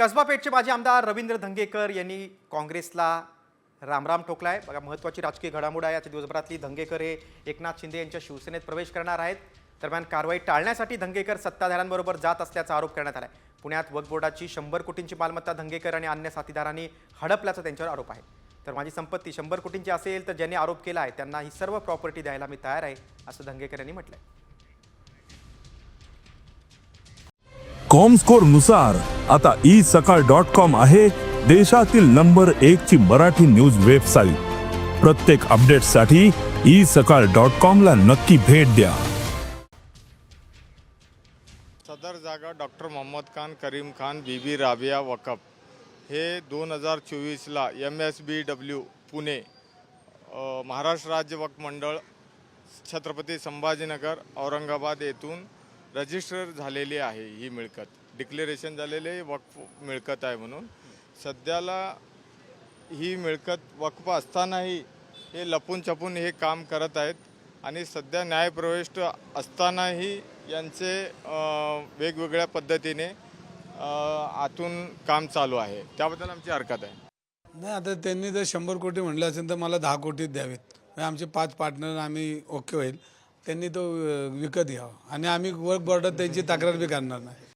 कसबा पेठचे माजी आमदार रवींद्र धंगेकर यांनी काँग्रेसला रामराम ठोकलाय. बघा महत्त्वाची राजकीय घडामोड आहे. आजच्या दिवसभरातली धंगेकर हे एकनाथ शिंदे यांच्या शिवसेनेत प्रवेश करणार आहेत. दरम्यान कारवाई टाळण्यासाठी धंगेकर सत्ताधाऱ्यांबरोबर जात असल्याचा आरोप करण्यात आला आहे पुण्यात वक्फ बोर्डाची शंभर कोटींची मालमत्ता धंगेकर आणि अन्य साथीदारांनी हडपल्याचा त्यांच्यावर आरोप आहे. तर माझी संपत्ती शंभर कोटींची असेल तर ज्यांनी आरोप केला आहे त्यांना ही सर्व प्रॉपर्टी द्यायला मी तयार आहे असं धंगेकर यांनी म्हटलंय. कॉमस्कोरनुसार आता ई सकाळ डॉट कॉम आहे देशातील नंबर एक ची मराठी न्यूज वेबसाईट. प्रत्येक अपडेटसाठी ई सकाळ डॉट कॉम ला नक्की भेट द्या. सदर जागा डॉक्टर मोहम्मद खान करीम खान बीबी राबिया वकफ. हे दोन हजार चोवीसला M S B W Pune Maharashtra राज्य वक्फ मंडळ छत्रपती संभाजीनगर औरंगाबाद येथून रजिस्टर झालेली आहे ही मिळकत. डिक्लेरेशन झालेले वक्फ मिळकत आहे म्हणून. सध्याला ही मिळकत वक्फ असतानाही हे लपून छपून हे काम करत आहेत आणि सध्या न्यायप्रविष्ट असतानाही यांचे वेगवेगळ्या पद्धतीने आतून काम चालू आहे. त्याबद्दल आमची हरकत आहे. नाही आता त्यांनी जर शंभर कोटी म्हटलं असेल तर मला दहा कोटीच द्यावेत. म्हणजे आमचे पाच पार्टनर आम्ही ओके होईल. त्यांनी तो विकत घ्यावा. आणि आम्ही वर्क बॉर्डात त्यांची तक्रार बी करणार नाही.